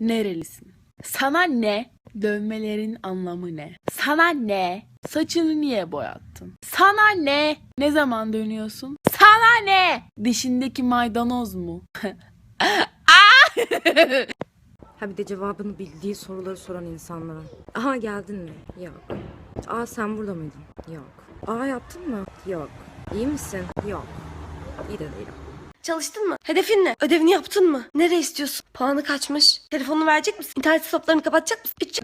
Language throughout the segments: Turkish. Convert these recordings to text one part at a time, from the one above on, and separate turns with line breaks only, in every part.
Nerelisin? Sana ne? Dövmelerin anlamı ne? Sana ne? Saçını niye boyattın? Sana ne? Ne zaman dönüyorsun? Sana ne? Dişindeki maydanoz mu?
Ha bir de cevabını bildiği soruları soran insanlara. Aha geldin mi? Yok. Aa sen burada mıydın? Yok. Aa yaptın mı? Yok. İyi misin? Yok. İyi de değilim.
Çalıştın mı? Hedefin ne? Ödevini yaptın mı? Nereye istiyorsun? Puanı kaçmış. Telefonunu verecek misin? İnternet hesaplarını kapatacak mısın? Hiç...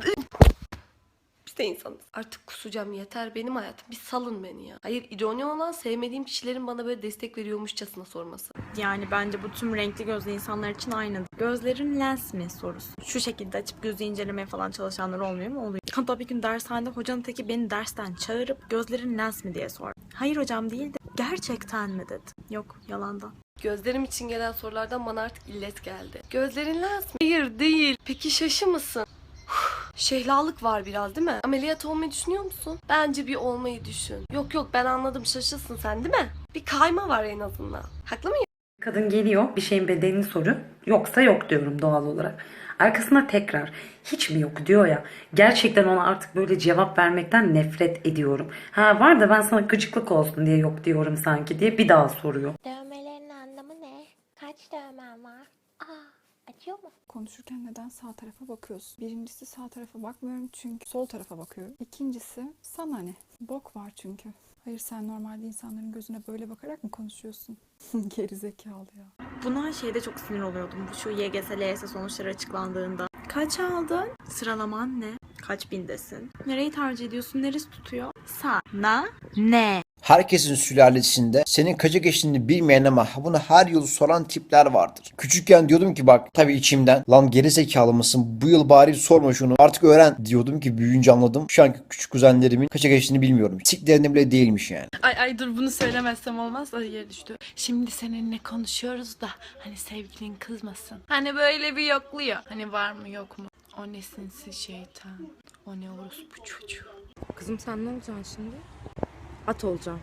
Biz de insanız. Artık kusacağım yeter benim hayatım. Bir salın beni ya. Hayır ironi olan sevmediğim kişilerin bana böyle destek veriyormuşçasına sorması.
Yani bence bu tüm renkli gözlü insanlar için aynı. Gözlerin lens mi sorusu. Şu şekilde açıp gözü incelemeye falan çalışanlar olmuyor mu? Oluyor. Hatta bir gün dershanede hocanın teki beni dersten çağırıp gözlerin lens mi diye sordu. Hayır hocam değil de gerçekten mi dedi. Yok yalandan.
Gözlerim için gelen sorulardan bana artık illet geldi. Gözlerin lens mi? Hayır değil. Peki şaşı mısın? Şehlalık var biraz değil mi? Ameliyat olmayı düşünüyor musun? Bence bir olmayı düşün. Yok yok ben anladım şaşısın sen değil mi? Bir kayma var en azından. Haklı mıyım?
Kadın geliyor bir şeyin bedelini soruyor. Yoksa yok diyorum doğal olarak. Arkasına tekrar hiç mi yok diyor ya. Gerçekten ona artık böyle cevap vermekten nefret ediyorum. Ha var da ben sana gıcıklık olsun diye yok diyorum sanki diye bir daha soruyor.
Dövmelerin anlamı ne? Kaç dövmen var? Aa, acıyor mu?
Konuşurken neden sağ tarafa bakıyorsun? Birincisi sağ tarafa bakmıyorum çünkü sol tarafa bakıyorum. İkincisi sana ne? Bok var çünkü. Hayır sen normalde insanların gözüne böyle bakarak mı konuşuyorsun? Gerizekalı ya.
Buna şeyde çok sinir oluyordum. Bu şu YGS, LYS sonuçları açıklandığında. Kaç aldın? Sıralaman ne? Kaç bindesin? Nereyi tercih ediyorsun? Neresi tutuyor? Sana ne?
Herkesin sülalesinde senin kaça geçtiğini bilmeyen ama bunu her yıl soran tipler vardır. Küçükken diyordum ki bak tabii içimden lan geri zekalı mısın bu yıl bari sorma şunu artık öğren diyordum ki büyüyünce anladım. Şu anki küçük kuzenlerimin kaça geçtiğini bilmiyorum. Siklerinde bile değilmiş yani.
Ay ay dur bunu söylemezsem olmaz. Ay yere düştü. Şimdi seninle konuşuyoruz da hani sevgilin kızmasın. Hani böyle bir yokluyor. Hani var mı yok mu? O ne sinsi şeytan. O ne orospu çocuğu.
Kızım sen ne olacaksın şimdi? At olacaksın.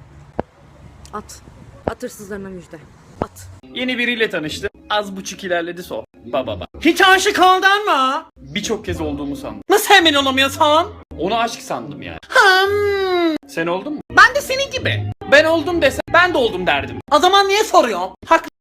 At. At hırsızlarına müjde. At.
Yeni biriyle tanıştı. Az buçuk ilerledi so. Ba ba ba. Hiç aşık oldun mu? Birçok kez olduğumu sandım. Nasıl emin olamıyorsun? Onu aşk sandım yani. Hmm. Sen oldun mu? Ben de senin gibi. Ben oldum desem ben de oldum derdim. O zaman niye soruyorsun? Haklı.